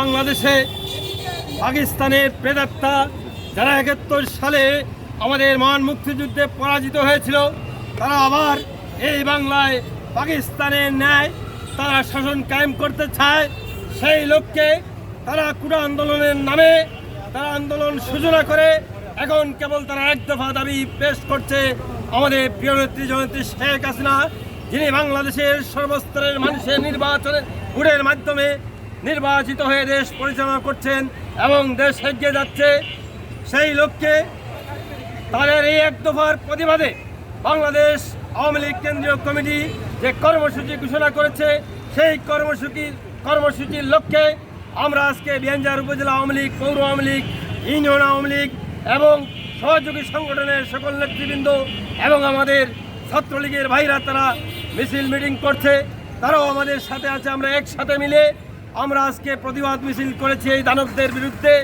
বাংলাদেশে পাকিস্তানের প্রেতাত্মা যারা একাত্তর সালে আমাদের মহান মুক্তিযুদ্ধে পরাজিত হয়েছিল, তারা আবার এই বাংলায় পাকিস্তানের ন্যায় তারা শাসন কায়েম করতে চায়। সেই লক্ষ্যে তারা কুড়া আন্দোলনের নামে তারা আন্দোলন সূচনা করে। এখন কেবল তারা এক দফা দাবি পেশ করছে আমাদের প্রিয় নেত্রী জননেত্রী শেখ হাসিনা, যিনি বাংলাদেশের সর্বস্তরের মানুষের নির্বাচনে ভোটের মাধ্যমে নির্বাচিত হয়ে দেশ পরিচালনা করছেন এবং দেশ এগিয়ে যাচ্ছে, সেই লক্ষ্যে তাদের এই এক দফার প্রতিবাদে বাংলাদেশ আওয়ামী লীগ কেন্দ্রীয় কমিটি যে কর্মসূচি ঘোষণা করেছে, সেই কর্মসূচি, কর্মসূচির লক্ষ্যে আমরা আজকে বিয়ানজার উপজেলা আওয়ামী লীগ, পৌর আওয়ামী লীগ, ইউনিয়ন আওয়ামী লীগ এবং সহযোগী সংগঠনের সকল নেতৃবৃন্দ এবং আমাদের ছাত্রলীগের ভাইরা তারা মিছিল মিটিং করছে, তারাও আমাদের সাথে আছে, আমরা একসাথে মিলে আমরা আজকে প্রতিবাদ মিছিল করেছি এই দানবদের বিরুদ্ধে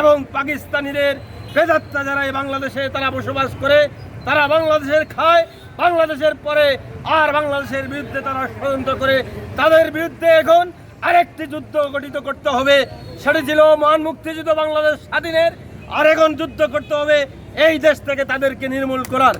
এবং পাকিস্তানিদের বেদাত্তা যারা এই বাংলাদেশে তারা বসবাস করে, তারা বাংলাদেশের খায়, বাংলাদেশের পরে আর বাংলাদেশের বিরুদ্ধে তারা ষড়যন্ত্র করে, তাদের বিরুদ্ধে এখন আরেকটি যুদ্ধ গঠিত করতে হবে। সেটি ছিল মহান মুক্তিযুদ্ধ বাংলাদেশ স্বাধীনের, আর এখন যুদ্ধ করতে হবে এই দেশ থেকে তাদেরকে নির্মূল করার।